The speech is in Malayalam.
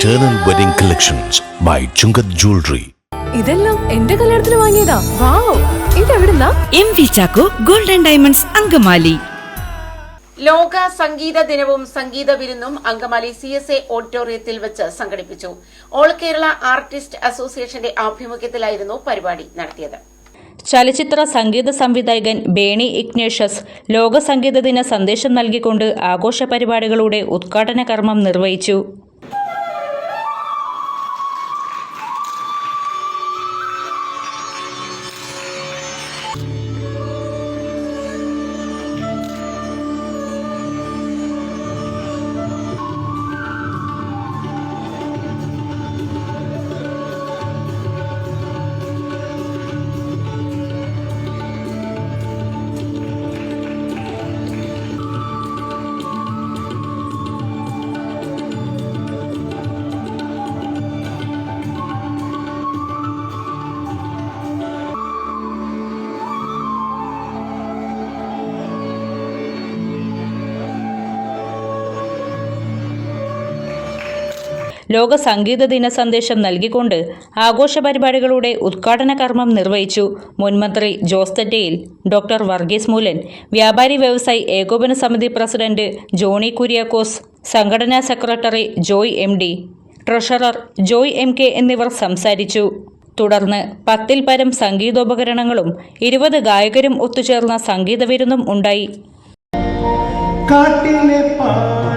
Eternal Wedding Collections by Chungath Jewelry. ഇതെല്ലാം എന്റെ കല്യാണത്തിന് വാങ്ങിയതാ. വാവ്. ഇതെവിടുന്നാ? M V Chacko golden diamonds Angamaly. ലോക സംഗീത ദിനവും സംഗീത വിരുന്നും അങ്കമാലി സി എസ് എ ഓഡിറ്റോറിയത്തിൽ വെച്ച് സംഘടിപ്പിച്ചു. ഓൾ കേരള ആർട്ടിസ്റ്റ് അസോസിയേഷന്റെ ആഭിമുഖ്യത്തിലായിരുന്നു പരിപാടി നടത്തിയത്. ചലച്ചിത്ര സംഗീത സംവിധായകൻ ബേണി ഇഗ്നേഷ്യസ് ലോക സംഗീത ദിന സന്ദേശം നൽകിക്കൊണ്ട് ആഘോഷ പരിപാടികളുടെ ഉദ്ഘാടന കർമ്മം നിർവഹിച്ചു. ലോക സംഗീത ദിന സന്ദേശം നൽകിക്കൊണ്ട് ആഘോഷ പരിപാടികളുടെ ഉദ്ഘാടന കർമ്മം നിർവഹിച്ചു മുൻമന്ത്രി ജോസ് തെറ്റയിൽ ഡോക്ടർ വർഗീസ് മൂലൻ വ്യാപാരി വ്യവസായി ഏകോപന സമിതി പ്രസിഡന്റ് ജോണി കുര്യാക്കോസ് സംഘടനാ secretary Joy M D treasurer Joy M K എന്നിവർ സംസാരിച്ചു. തുടർന്ന് പത്തിൽ പരം സംഗീതോപകരണങ്ങളും ഇരുപത് ഗായകരും ഒത്തുചേർന്ന സംഗീത വിരുന്നും ഉണ്ടായി. കാട്ടിലെ പാഴ